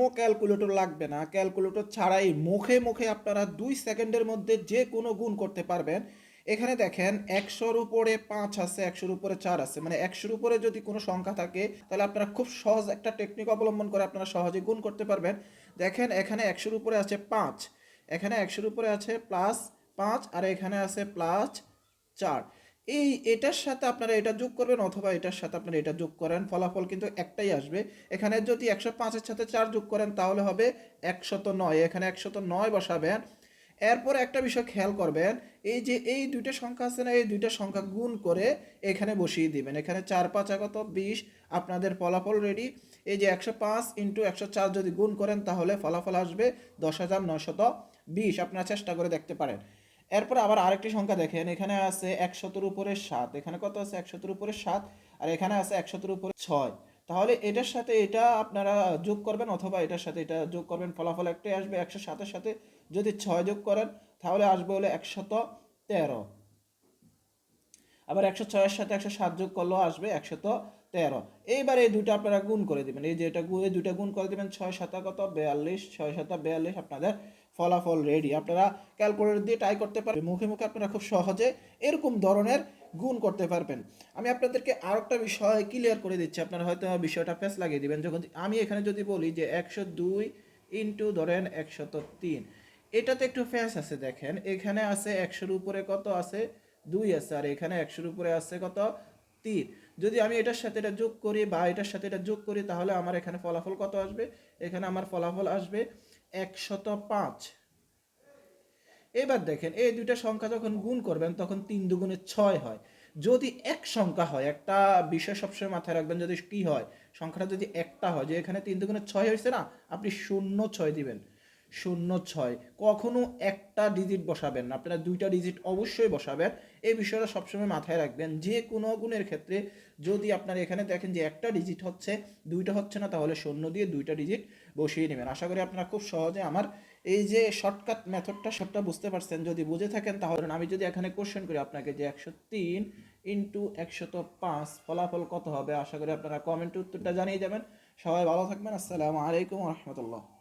কোনো ক্যালকুলেটর লাগবে না। ক্যালকুলেটর ছাড়াই মুখে মুখে আপনারা দুই সেকেন্ডের মধ্যে যে কোনো গুণ করতে পারবেন। এখানে দেখেন একশোর উপরে পাঁচ আছে, একশোর উপরে চার আছে। মানে একশোর উপরে যদি কোনো সংখ্যা থাকে, তাহলে আপনারা খুব সহজ একটা টেকনিক অবলম্বন করে আপনারা সহজে গুণ করতে পারবেন। দেখেন এখানে একশোর উপরে আছে পাঁচ, এখানে একশোর উপরে আছে প্লাস পাঁচ, আর এখানে আছে প্লাস চার। এই এটার সাথে আপনারা এটা যোগ করবেন অথবা এটার সাথে আপনারা এটা যোগ করেন। ফলাফল কিন্তু একটাই আসবে। এখানে যদি একশো পাঁচের সাথে চার যোগ করেন, তাহলে হবে একশত নয়। এখানে একশত নয় বসাবেন। এরপর একটা বিষয় খেয়াল করবেন, এই যে এই দুইটা সংখ্যা আছে না, এই দুইটা সংখ্যা গুণ করে এখানে বসিয়ে দিবেন। এখানে চার, পাঁচ কত বিশ, আপনাদের ফলাফল রেডি এই যে একশো পাঁচ ইন্টু একশো চার যদি গুণ করেন, তাহলে ফলাফল আসবে দশ হাজার নশত বিশ। আপনারা চেষ্টা করে দেখতে পারেন। এরপর আবার আরেকটি সংখ্যা দেখেন, এখানে আছে একশতর উপরে সাত, এখানে কত আছে? একশতর উপরে সাত, আর এখানে আছে একশতর উপরে ছয়। তাহলে এটার সাথে এটা আপনারা যোগ করবেন অথবা এটার সাথে এটা যোগ করবেন, ফলাফল একটাই আসবে একশো সাতের সাথে। যদি ছয় যোগ করেন, তাহলে আসবে হলো একশত তেরো আবার একশো ছয়ের সাথে একশো সাত যোগ করলেও আসবে একশত তেরো এইবার এই দুটো আপনারা গুণ করে দিবেন। এই যে এটা এই দুটো গুণ করে দিবেন, ছয় সাতা কত? বিয়াল্লিশ। ছয় সাতা বিয়াল্লিশ আপনাদের ফলাফল রেডি আপনারা ক্যালকুলেটর দিয়ে ট্রাই করতে পারবেন। মুখে মুখে আপনারা খুব সহজে এরকম ধরনের গুণ করতে পারবেন। আমি আপনাদেরকে আর একটা বিষয় ক্লিয়ার করে দিচ্ছি। আপনারা হয়তো বিষয়টা ফেস লাগিয়ে দিবেন। যখন আমি এখানে যদি বলি যে একশো দুই ইন্টু ধরেন একশত তিন, এটাতে একটু ফেস আছে দেখেন। এখানে আছে একশোর উপরে কত আছে? দুই আছে। আর এখানে একশোর উপরে আছে কত? তিন যদি আমি এটার সাথে এটা যোগ করি বা এটার সাথে এটা যোগ করি, তাহলে আমার এখানে ফলাফল কত আসবে? এখানে আমার ফলাফল আসবে একশত পাঁচ। এবার দেখেন, এই দুইটা সংখ্যা যখন গুণ করবেন, তখন তিন দুগুণে ছয় হয়। যদি এক সংখ্যা হয়, একটা বিষয় সবসময় মাথায় রাখবেন, যদি কি হয়, সংখ্যাটা যদি একটা হয়, যে এখানে তিন দুগুণে ছয় হয়েছে না, আপনি শূন্য ছয় দিবেন। শূন্য ছয়। কখনো একটা ডিজিট বসাবেন না। আপনারা দুইটা ডিজিট অবশ্যই বসাবেন। এই বিষয়টা সবসময় মাথায় রাখবেন। যে কোনো গুণের ক্ষেত্রে যদি আপনারা এখানে দেখেন যে একটা ডিজিট হচ্ছে, দুইটা হচ্ছে না, তাহলে শূন্য দিয়ে দুইটা ডিজিট বসিয়ে নেবেন। আশা করি আপনারা খুব সহজে আমার এই যে শর্টকাট মেথডটা সবটা বুঝতে পারছেন। যদি বুঝে থাকেন তাহলে আমি যদি এখানে কোশ্চেন করি আপনাকে যে একশো তিন ইন্টু একশত পাঁচ ফলাফল কত হবে, আশা করি আপনারা কমেন্টে উত্তরটা জানিয়ে যাবেন। সবাই ভালো থাকবেন। আসসালামু আলাইকুম রহমতুল্লাহ।